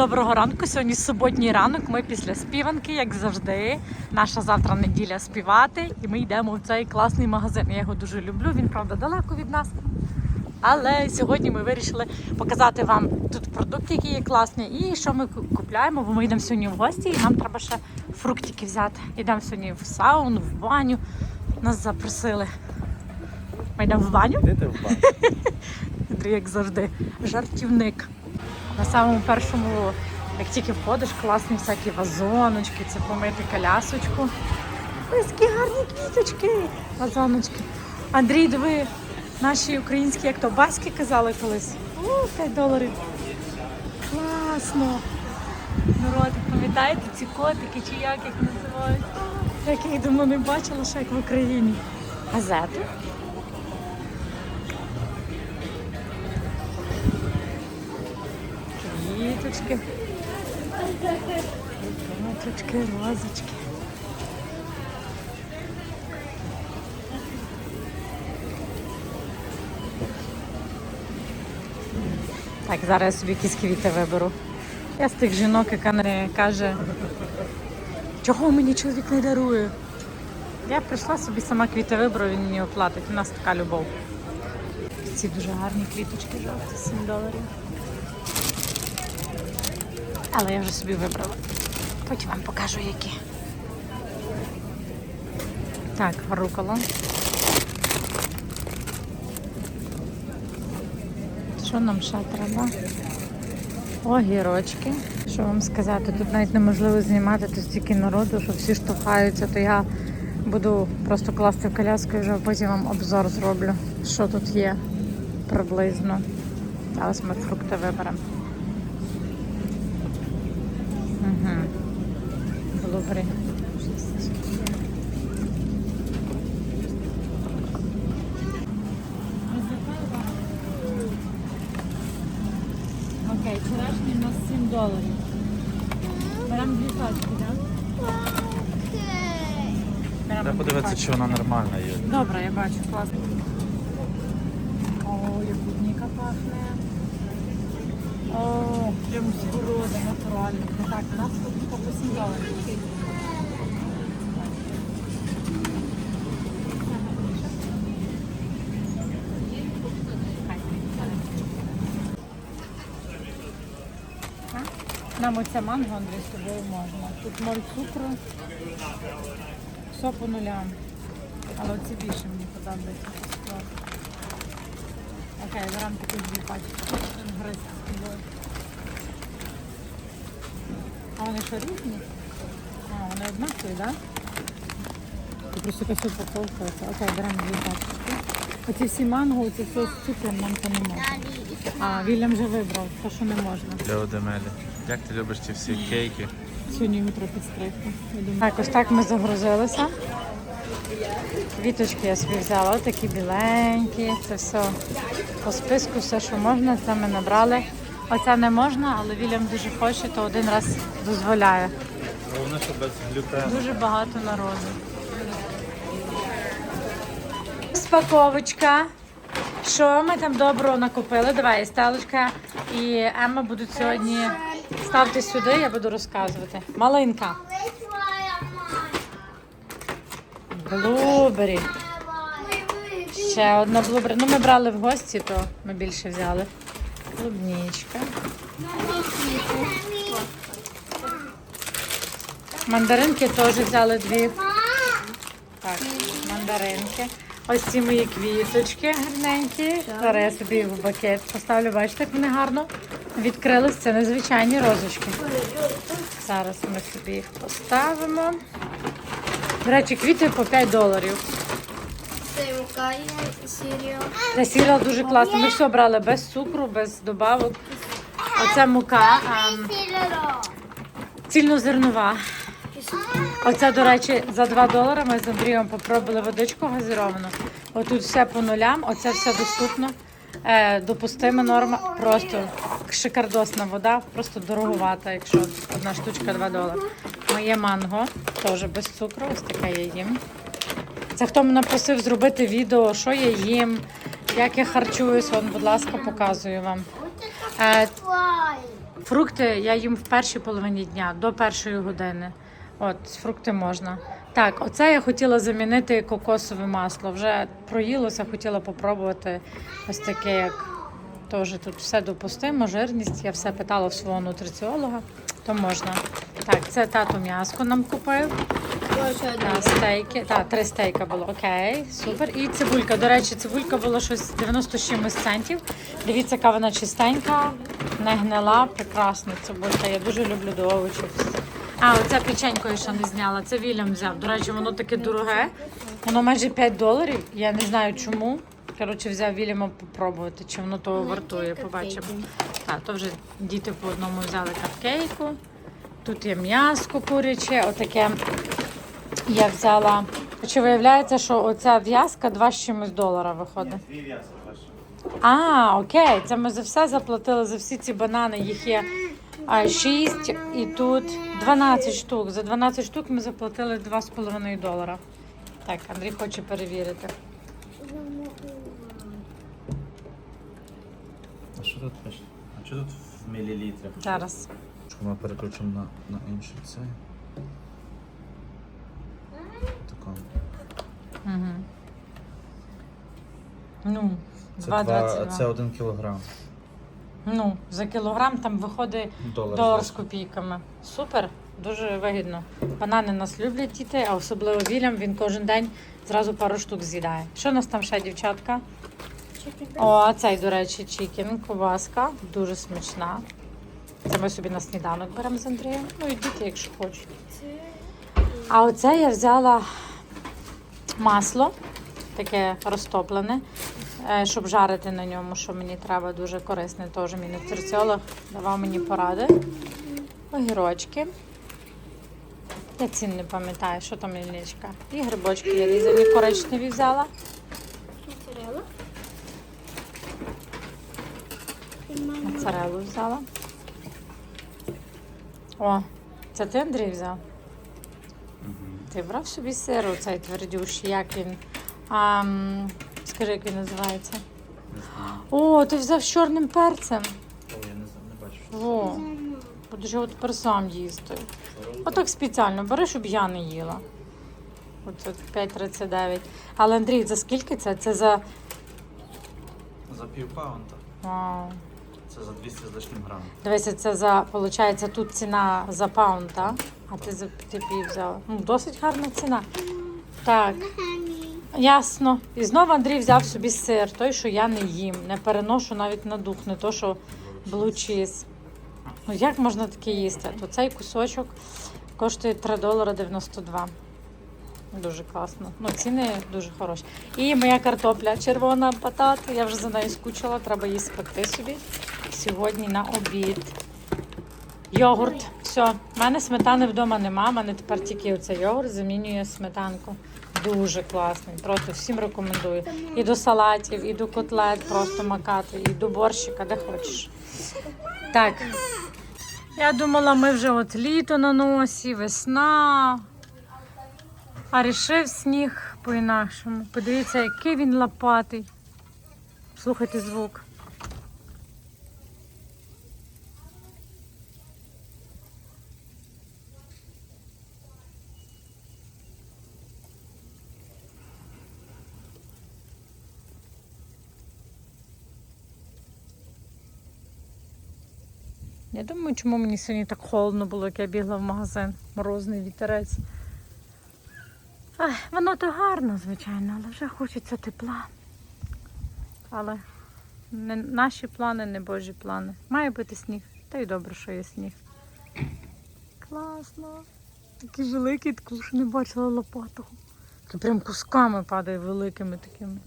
доброго ранку. Сьогодні суботній ранок. Ми після співанки, як завжди. Наша завтра неділя співати, і ми йдемо в цей класний магазин. Я його дуже люблю. Він правда далеко від нас. Але сьогодні ми вирішили показати вам тут продукти, які є класні, і що ми ку- купляємо, бо ми йдемо сьогодні в гості, і нам треба ще фруктики взяти. Йдемо сьогодні в сауну, в баню. Нас запросили. Ми йдемо в баню. Йдете в? Андрій, як завжди, жартівник. На самому першому, як тільки входиш, класні всякі вазоночки, це помити колясочку. Ось які гарні квіточки, вазоночки. Андрій, диви, наші українські, як то баски казали колись. О, 5 доларів. Класно. Народ, пам'ятаєте ці котики чи як їх називають? Як я їх давно не бачила, ще як в Україні. Газети. Квіточки. Квіточки, розочки. Так, зараз я собі якісь квіти виберу. Я з тих жінок, яка не каже, чого мені чоловік не дарує. Я прийшла собі сама квіти виберу, він мені оплатить. У нас така любов. Ці дуже гарні квіточки жовті, 7 доларів. Але я вже собі вибрала. Потім вам покажу, які. Так, рукола. Що нам ще треба? Огірочки. Що вам сказати? Тут навіть неможливо знімати, тут стільки народу, що всі штовхаються, то я буду просто класти в коляску і вже потім вам обзор зроблю, що тут є приблизно. Зараз ми фрукти виберемо. Угу. Блубері. Окей, вчорашній у нас 7 доларів. Беремо дві пачки, так? Беремо Треба дві подивитися, пачки. чи вона нормальна є. Добре, я бачу, класно. О, як клубніка пахне. О, прям з городу. Так, нас тут по 8 доларів. Нам оця манго, Андрій, з тобою можна. Тут ноль цукру, все по нулям. Але оці більше мені подобається. Склад. Окей, беремо такі дві пачки. Гристи з тобою. А вони що різні? А, вони однакові, так? Да? Ти просто якась упаковка. Окей, беремо дві пачки. Оці всі манго, оці все з цукром нам то не можна. А, Вільям вже вибрав, то що не можна. Для Одемелі. Як ти любиш ці всі кейки? Сьогодні йому треба підстригти. Так, ось так ми загрузилися. Квіточки я собі взяла, такі біленькі. Це все по списку, все, що можна, це ми набрали. Оця не можна, але Вільям дуже хоче, то один раз дозволяє. Головне, що без глютену. Дуже багато народу. Спаковочка. Що ми там доброго накупили? Давай, Стелочка і Емма будуть сьогодні. Ставте сюди, я буду розказувати. Малинка. Блубері. Ще одна блубері. Ну, ми брали в гості, то ми більше взяли. Клубнічка. Мандаринки теж взяли дві. Так, мандаринки. Ось ці мої квіточки гарненькі. Зараз я собі в букет поставлю. Бачите, як вони гарно відкрились. Це незвичайні розочки. Зараз ми собі їх поставимо. До речі, квіти по 5 доларів. Це сірал дуже класно. Ми все брали без цукру, без добавок. Оце мука а, цільнозернова. Оце, до речі, за 2 долари ми з Андрієм попробували водичку газіровану. Отут все по нулям, оце все доступно. Е, допустима норма, просто шикардосна вода, просто дороговата, якщо одна штучка 2 долари. Моє манго, теж без цукру, ось таке я їм. Це хто мене просив зробити відео, що я їм, як я харчуюсь, Вон, будь ласка, показую вам. Е, Фрукти я їм в першій половині дня, до першої години. От, фрукти можна. Так, оце я хотіла замінити кокосове масло. Вже проїлося, хотіла попробувати ось таке, як теж тут все допустимо, жирність. Я все питала в свого нутриціолога, то можна. Так, це тато м'яско нам купив. Та, стейки. Так, три стейка було. Окей, супер. І цибулька. До речі, цибулька була щось 90 чимось центів. Дивіться, яка вона чистенька, не гнила, прекрасна цибулька. Я дуже люблю до овочів. А, оце печенько я ще не зняла. Це Вільям взяв. До речі, воно таке дороге. Воно майже 5 доларів. Я не знаю чому. Коротше, взяв Вільяма попробувати, чи воно того вартує. Побачимо. Так, то вже діти по одному взяли капкейку. Тут є м'яско куряче, отаке я взяла. Чи виявляється, що оця в'язка 2 з чимось долара виходить? Дві в'язки перше. А, окей, це ми за все заплатили за всі ці банани. Їх є 6 і тут 12 штук. За 12 штук ми заплатили 2,5 долара. Так, Андрій хоче перевірити. А що тут пише? А що тут в мілілітрах? Зараз. Ми переключимо на, на інший цей. Угу. Ну, Це, два, 2,22. це один кілограм. Ну, за кілограм там виходить Долар. долар з копійками. Супер, дуже вигідно. Банани нас люблять діти, а особливо Вільям, він кожен день зразу пару штук з'їдає. Що у нас там ще, дівчатка? О, а цей, до речі, чікен, ковбаска, дуже смачна. Це ми собі на сніданок беремо з Андрієм. Ну і діти, якщо хочуть. А оце я взяла масло, таке розтоплене, е, щоб жарити на ньому, що мені треба дуже корисне. Теж мій нутриціолог давав мені поради. Огірочки. Я цін не пам'ятаю, що там ліничка. І грибочки я різані коричневі взяла. Моцарелла. Моцарелу взяла. О, це ти Андрій взяв? Ти брав собі сир оцей твердющий, як він. А, скажи, як він називається. Не знаю. О, ти взяв з чорним перцем. О, я не знаю, не бачу. О, будеш його тепер сам їсти. Отак спеціально бери, щоб я не їла. Оце 5,39. Але Андрій, за скільки це? Це за. За пів паунта. Вау. Це за 200 з лишнім грам. Дивися, це за, виходить, тут ціна за паунд, так? А ти за ти взяла. Ну, досить гарна ціна. Так, ясно. І знову Андрій взяв собі сир, той, що я не їм, не переношу навіть на дух, не то, що cheese. Ну як можна таке їсти? То цей кусочок коштує 3 долара 92. Дуже класно. Ну, ціни дуже хороші. І моя картопля червона патата. Я вже за нею скучила, треба її спекти собі. Сьогодні на обід. Йогурт. Все, в мене сметани вдома нема. в мене тепер тільки оцей йогурт замінює сметанку. Дуже класний. Просто всім рекомендую. І до салатів, і до котлет просто макати, і до борщика, де хочеш. Так. Я думала, ми вже от літо на носі, весна. А рішив сніг по-інакшому. Подивіться, який він лопатий. Слухайте звук. Я думаю, чому мені сьогодні так холодно було, як я бігла в магазин. Морозний вітерець. Ай, воно то гарно, звичайно, але вже хочеться тепла. Але не наші плани, не Божі плани. Має бути сніг. Та й добре, що є сніг. Класно. Такий великий, таку ж не бачила лопатого. То прям кусками падає великими такими.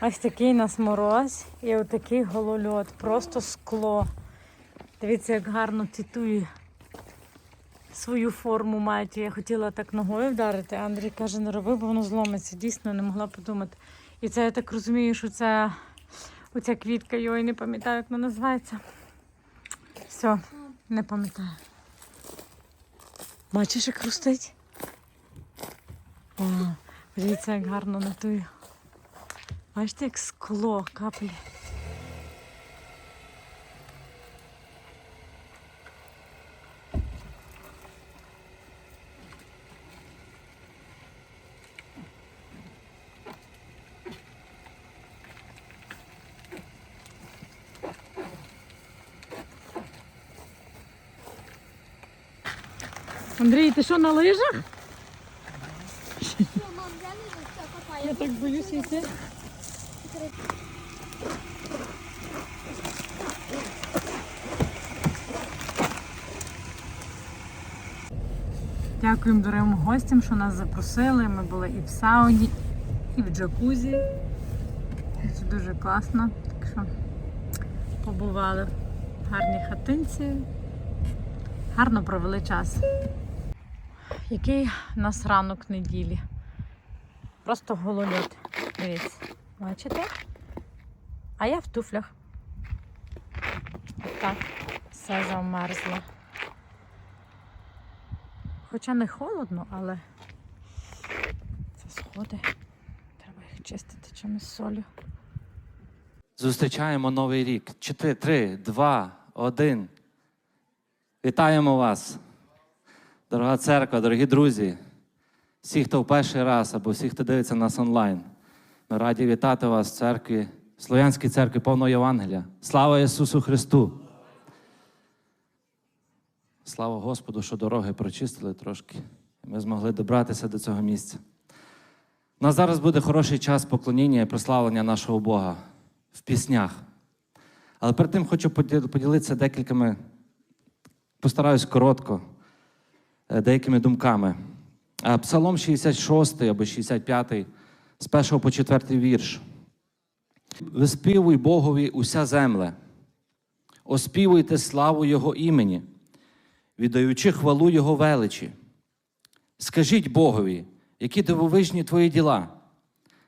Ось такий у нас мороз і отакий голольот. Просто скло. Дивіться, як гарно титує свою форму мають. Я хотіла так ногою вдарити. Андрій каже, не роби, бо воно зломиться. Дійсно, не могла подумати. І це я так розумію, що це оця квітка, йої не пам'ятаю, як вона називається. Все, не пам'ятаю. Бачиш, як хрустить? Дивіться, як гарно натує. Бачите, як скло каплі. Андрій, ти що на лижах? Я так боюся йти. Дякуємо дорогим гостям, що нас запросили. Ми були і в сауні, і в джакузі. Це дуже класно. Так що побували в гарній хатинці. Гарно провели час. Який у нас ранок неділі? Просто гололед. Дивіться. Бачите? А я в туфлях. Так, все замерзло. Хоча не холодно, але це сходи. Треба їх чистити чимось солью. Зустрічаємо новий рік. Чотири, три, два, один. Вітаємо вас, дорога церква, дорогі друзі, всі, хто в перший раз або всі, хто дивиться нас онлайн. Ми раді вітати вас в церкві, в Слов'янській церкві повного Євангелія. Слава Ісусу Христу! Слава Господу, що дороги прочистили трошки, і ми змогли добратися до цього місця. У нас зараз буде хороший час поклоніння і прославлення нашого Бога в піснях. Але перед тим хочу поділитися декількома, постараюсь коротко, деякими думками. Е, Псалом 66 або 65, з 1 по 4 вірш. Виспівуй Богові уся земле, оспівуйте славу Його імені, віддаючи хвалу Його величі. Скажіть Богові, які дивовижні твої діла.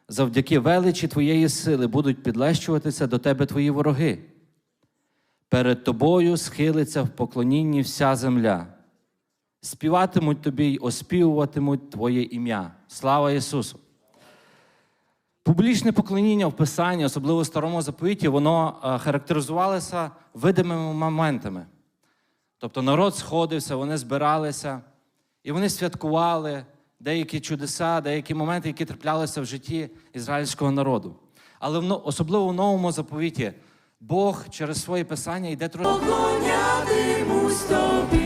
Завдяки величі твоєї сили будуть підлещуватися до тебе твої вороги. Перед тобою схилиться в поклонінні вся земля. Співатимуть тобі й оспівуватимуть Твоє ім'я. Слава Ісусу! Публічне поклоніння в Писанні, особливо в старому заповіті, воно е, характеризувалося видимими моментами. Тобто народ сходився, вони збиралися, і вони святкували деякі чудеса, деякі моменти, які траплялися в житті ізраїльського народу. Але особливо в новому заповіті Бог через своє писання йде трошки. Тобі,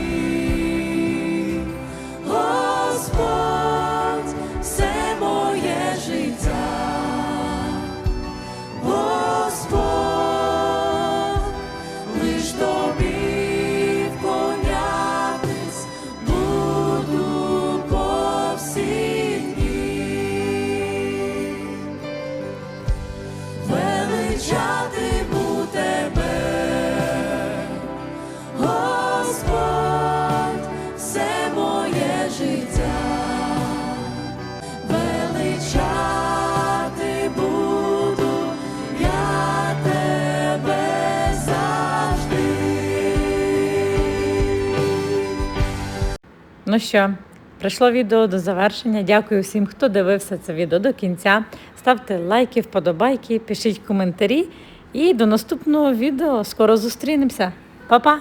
Ну що, прийшло відео до завершення. Дякую всім, хто дивився це відео до кінця. Ставте лайки, вподобайки, пишіть коментарі. І до наступного відео. Скоро зустрінемося. Па-па!